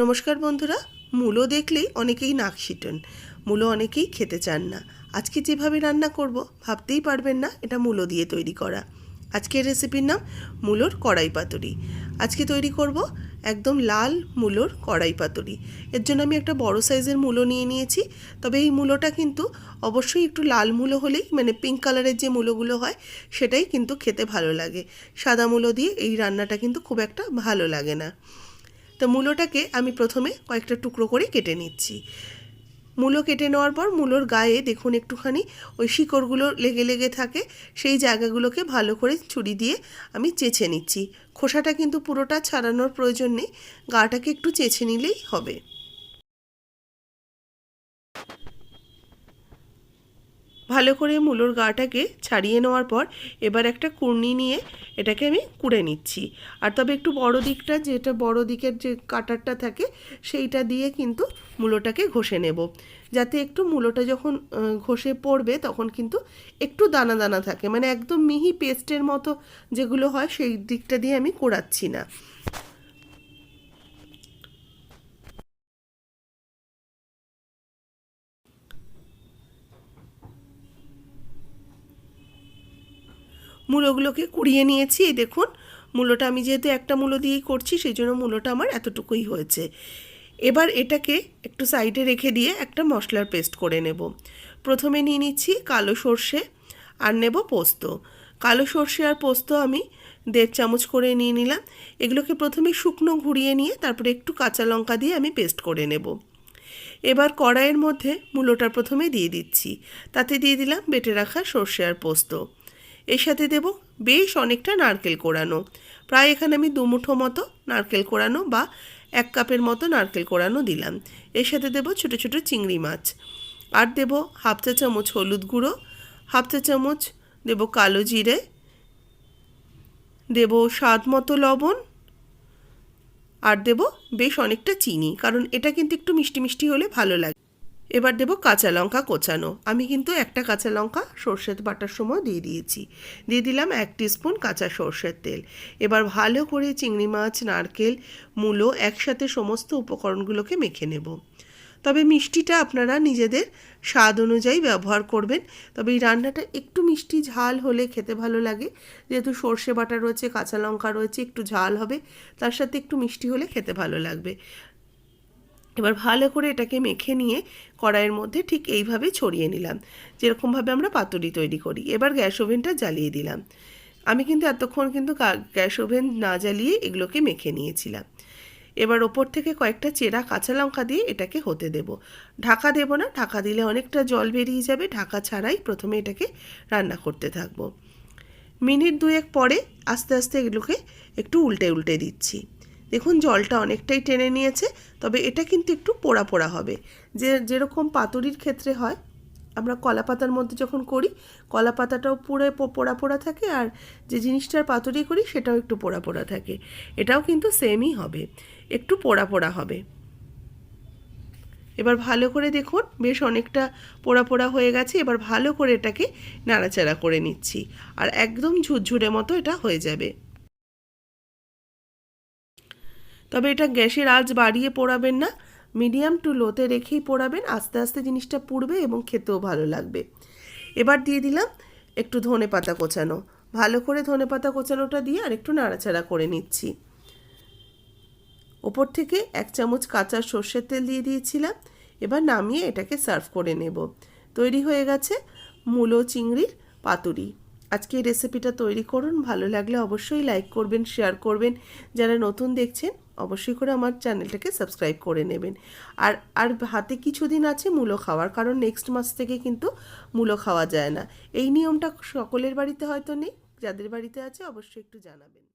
নমস্কার বন্ধুরা, মূলো দেখলেই অনেকেই নাক শিটেন। মূলো অনেকেই খেতে চান না। আজকে যেভাবে রান্না করব, ভাবতেই পারবেন না এটা মূলো দিয়ে তৈরি করা। আজকের রেসিপির নাম মূলোর কড়াই পাতুরি। আজকে তৈরি করব একদম লাল মূলোর কড়াই পাতুরি। এর জন্য আমি একটা বড় সাইজের মূলো নিয়ে নিয়েছি। তবে এই মূলোটা কিন্তু অবশ্যই একটু লাল মূলো হলেই মানে পিঙ্ক কালারের যে মূলোগুলো হয়, সেটাই কিন্তু খেতে ভালো লাগে। সাদা মূলো দিয়ে এই রান্নাটা কিন্তু খুব একটা ভালো লাগে না। তো মূলোটাকে আমি প্রথমে কয়েকটা টুকরো করে কেটে নিচ্ছি। মূলো কেটে নেওয়ার পর মূলোর গায়ে দেখুন একটুখানি ওই শিকড়গুলো লেগে লেগে থাকে, সেই জায়গাগুলোকে ভালো করে ছুরি দিয়ে আমি চেঁচে নিচ্ছি। খোসাটা কিন্তু পুরোটা ছাড়ানোর প্রয়োজন নেই, গাটাকে একটু চেঁচে নিলেই হবে। ভালো করে মূলোর গাটাকে ছাড়িয়ে নেওয়ার পর এবার একটা কুর্নি নিয়ে এটাকে আমি কুড়ে নিচ্ছি। আর তবে একটু বড় দিকটা, যেটা বড় দিকের যে কাটারটা থাকে, সেইটা দিয়ে কিন্তু মূলোটাকে ঘষে নেব। যাতে একটু মূলোটা যখন ঘষে পড়বে তখন কিন্তু একটু দানা দানা থাকে। মানে একদম মিহি পেস্টের মতো যেগুলো হয়, সেই দিকটা দিয়ে আমি কোড়াচ্ছি না। মূলোগুলোকে কুড়িয়ে নিয়েছি। এই দেখুন, মূলোটা আমি যেহেতু একটা মূলো দিয়েই করছি, সেই জন্য মূলোটা আমার এতটুকুই হয়েছে। এবার এটাকে একটু সাইডে রেখে দিয়ে একটা মশলার পেস্ট করে নেব। প্রথমে নিয়ে নিচ্ছি কালো সর্ষে আর নেব পোস্ত। কালো সর্ষে আর পোস্ত আমি দেড় চামচ করে নিয়ে নিলাম। এগুলোকে প্রথমে শুকনো ঘুরিয়ে নিয়ে তারপরে একটু কাঁচা লঙ্কা দিয়ে আমি পেস্ট করে নেব। এবার কড়াইয়ের মধ্যে মূলোটা প্রথমে দিয়ে দিচ্ছি। তাতে দিয়ে দিলাম বেটে রাখা সর্ষে আর পোস্ত। এর সাথে দেব বেশ অনেকটা নারকেল কোড়ানো প্রায় এখানে আমি দুমুঠো মতো নারকেল কোড়ানো বা এক কাপের মতো নারকেল কোড়ানো দিলাম। এর সাথে দেব ছোটো ছোটো চিংড়ি মাছ। আর দেব হাফ চা চামচ হলুদ গুঁড়ো, হাফ চা চামচ দেব কালো জিরে, দেব স্বাদ মতো লবণ, আর দেব বেশ অনেকটা চিনি। কারণ এটা কিন্তু একটু মিষ্টি মিষ্টি হলে ভালো লাগে। এবার দেব কাঁচা লঙ্কা কোচানো। আমি কিন্তু একটা কাঁচা লঙ্কা সর্ষে বাটার সময় দিয়ে দিয়েছি। দিয়ে দিলাম এক স্পুন কাঁচা সর্ষের তেল। এবার ভালো করে চিংড়ি মাছ, নারকেল, মূলো একসাথে সমস্ত উপকরণগুলোকে মেখে নেব। তবে মিষ্টিটা আপনারা নিজেদের স্বাদ অনুযায়ী ব্যবহার করবেন। তবে এই রান্নাটা একটু মিষ্টি ঝাল হলে খেতে ভালো লাগে। যেহেতু সর্ষে বাটা রয়েছে, কাঁচা লঙ্কা রয়েছে, একটু ঝাল হবে, তার সাথে একটু মিষ্টি হলে খেতে ভালো লাগবে। এবার ভালো করে এটাকে মেখে নিয়ে কড়াইয়ের মধ্যে ঠিক এইভাবে ছড়িয়ে নিলাম। যেরকমভাবে আমরা পাতুরি তৈরি করি। এবার গ্যাস ওভেনটা জ্বালিয়ে দিলাম। আমি কিন্তু এতক্ষণ কিন্তু গ্যাস ওভেন না জ্বালিয়ে এগুলোকে মেখে নিয়েছিলাম। এবার ওপর থেকে কয়েকটা চেরা কাঁচা লঙ্কা দিয়ে এটাকে হতে দেব। ঢাকা দেব না, ঢাকা দিলে অনেকটা জল বেরিয়ে যাবে। ঢাকা ছাড়াই প্রথমে এটাকে রান্না করতে থাকব। মিনিট দুয়েক পরে আস্তে আস্তে এগুলোকে একটু উল্টে উল্টে দিচ্ছি। দেখুন জলটা অনেকটাই টেনে নিয়েছে, তবে এটা কিন্তু একটু পোড়া পোড়া হবে। যে, যেরকম পাতুরির ক্ষেত্রে হয়, আমরা কলা পাতার মধ্যে যখন করি, কলা পাতাটাও পুরো পোড়া পোড়া থাকে, আর যে জিনিসটার পাতুরি করি, সেটাও একটু পোড়া পোড়া থাকে। এটাও কিন্তু সেমই হবে, একটু পোড়া পোড়া হবে। এবার ভালো করে দেখুন, বেশ অনেকটা পোড়া পোড়া হয়ে গেছে, এবার ভালো করে এটাকে নাড়াচাড়া করে নিচ্ছি, আর একদম ঝুরঝুরে মতো এটা হয়ে যাবে। তবে এটা গ্যাসের আজ বাড়িয়ে পোড়াবেন না, মিডিয়াম টু লোতে রেখেই পোড়াবেন, আস্তে আস্তে জিনিসটা পুড়বে এবং খেতেও ভালো লাগবে। এবার দিয়ে দিলাম একটু ধনে পাতা কোচানো। ভালো করে ধনে পাতা কোচানোটা দিয়ে আর একটু নাড়াচাড়া করে নিচ্ছি। ওপর থেকে এক চামচ কাঁচা সর্ষের তেল দিয়ে দিয়েছিলাম, এবার নামিয়ে এটাকে সার্ভ করে নেব। তৈরি হয়ে গেছে মূলো চিংড়ির পাতুরি। আজকে এই রেসিপিটা তৈরি করুন, ভালো লাগলে অবশ্যই লাইক করবেন, শেয়ার করবেন। যারা নতুন দেখছেন অবশ্যই করে আমার চ্যানেলটাকে সাবস্ক্রাইব করে নেবেন। আর আর হাতে কিছুদিন আছে মূলো খাওয়ার, কারণ নেক্সট মাস থেকে কিন্তু মূলো খাওয়া যায় না। এই নিয়মটা সকলের বাড়িতে হয়তো নেই, যাদের বাড়িতে আছে অবশ্যই একটু জানাবেন।